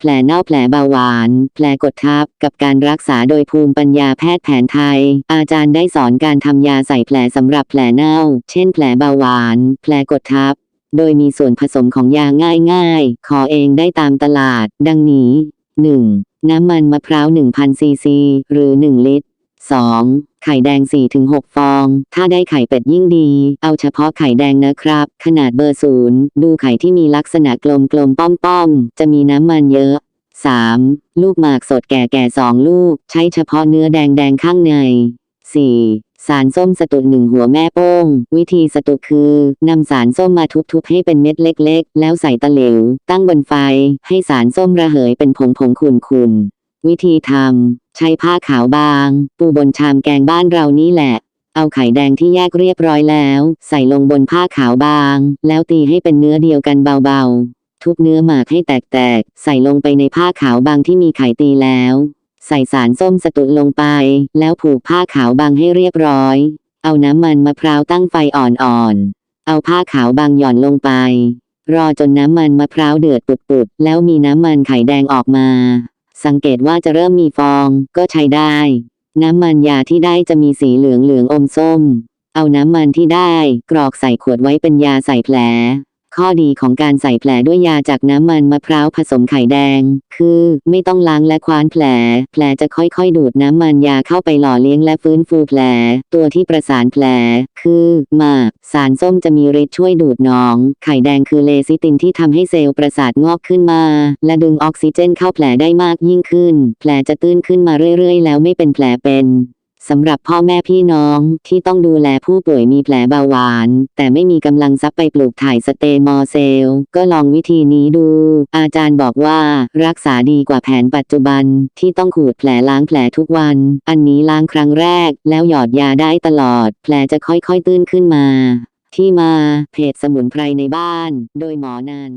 แผลเน่าแผลเบาหวาน แผลกดทับ กับการรักษาโดยภูมิปัญญาแพทย์แผนไทย อาจารย์ได้สอนการทำยาใส่แผลสำหรับแผลเน่า เช่นแผลเบาหวาน แผลกดทับ โดยมีส่วนผสมของยาง่ายๆ ขอเองได้ตามตลาด ดังนี้ 1. น้ำมันมะพร้าว 1,000ซีซี หรือ 1 ลิตร 2. ไข่แดง 4-6 ฟอง ถ้าได้ไข่เป็ดยิ่งดี เอาเฉพาะไข่แดงนะครับ ขนาดเบอร์ศูนย์ดูไข่ที่มีลักษณะกลมๆป้อมๆจะมีน้ำมันเยอะ 3. ลูกหมากสดแก่ๆ2ลูก ใช้เฉพาะเนื้อแดงๆข้างใน 4. สารส้มสตุหนึ่งหัวแม่โป้ง วิธีสตุคือนำสารส้มมาทุบๆให้เป็นเม็ดเล็ก ๆ แล้วใส่ตะเหลว ตั้งบนไฟ ให้สารส้มระเหยเป็นผงผงๆขุ่นๆ วิธีทำ ใช้ผ้าขาวบาง ปูบนชามแกงบ้านเรานี่แหละ เอาไข่แดงที่แยกเรียบร้อยแล้ว ใส่ลงบนผ้าขาวบาง แล้วตีให้เป็นเนื้อเดียวกันเบาๆ ทุบเนื้อหมากให้แตกๆ ใส่ลงไปในผ้าขาวบางที่มีไข่ตีแล้ว ใส่สารส้มสตุลงไป แล้วผูกผ้าขาวบางให้เรียบร้อย เอาน้ำมันมะพร้าวตั้งไฟอ่อนๆ เอาผ้าขาวบางหย่อนลงไปรอจนน้ำมันมะพร้าวเดือดปุดๆ แล้วมีน้ำมันไข่แดงออกมา สังเกตว่าจะเริ่มมีฟองก็ใช้ได้ น้ำมันยาที่ได้จะมีสีเหลืองเหลืองอมส้ม เอาน้ำมันที่ได้ กรอกใส่ขวดไว้เป็นยาใส่แผล ข้อดีของการใส่แผลด้วยยาจากน้ำมันมะพร้าวผสมไข่แดง คือไม่ต้องล้างและคว้านแผล แผลจะค่อยๆ ดูดน้ำมันยาเข้าไปหล่อเลี้ยงและฟื้นฟูแผล ตัวที่ประสานแผล คือหมากสารส้มจะมีฤทธิ์ช่วยดูดหนอง ไข่แดงคือเลซิตินที่ทำให้เซลล์ประสาทงอกขึ้นมา และดึงออกซิเจนเข้าแผลได้มากยิ่งขึ้น แผลจะตื้นขึ้นมาเรื่อยๆ แล้วไม่เป็นแผลเป็น สำหรับพ่อแม่พี่น้องที่ต้องดูแลผู้ป่วยมีแผลเบาหวาน แต่ไม่มีกำลังซับไปปลูกถ่ายสเตมอเซลก็ลองวิธีนี้ดู อาจารย์บอกว่ารักษาดีกว่าแผนปัจจุบันที่ต้องขูดแผลล้างแผลทุกวัน อันนี้ล้างครั้งแรก แล้วหยอดยาได้ตลอด แผลจะค่อยๆตื้นขึ้นมา ที่มาเพจสมุนไพรในบ้าน โดยหมอนัน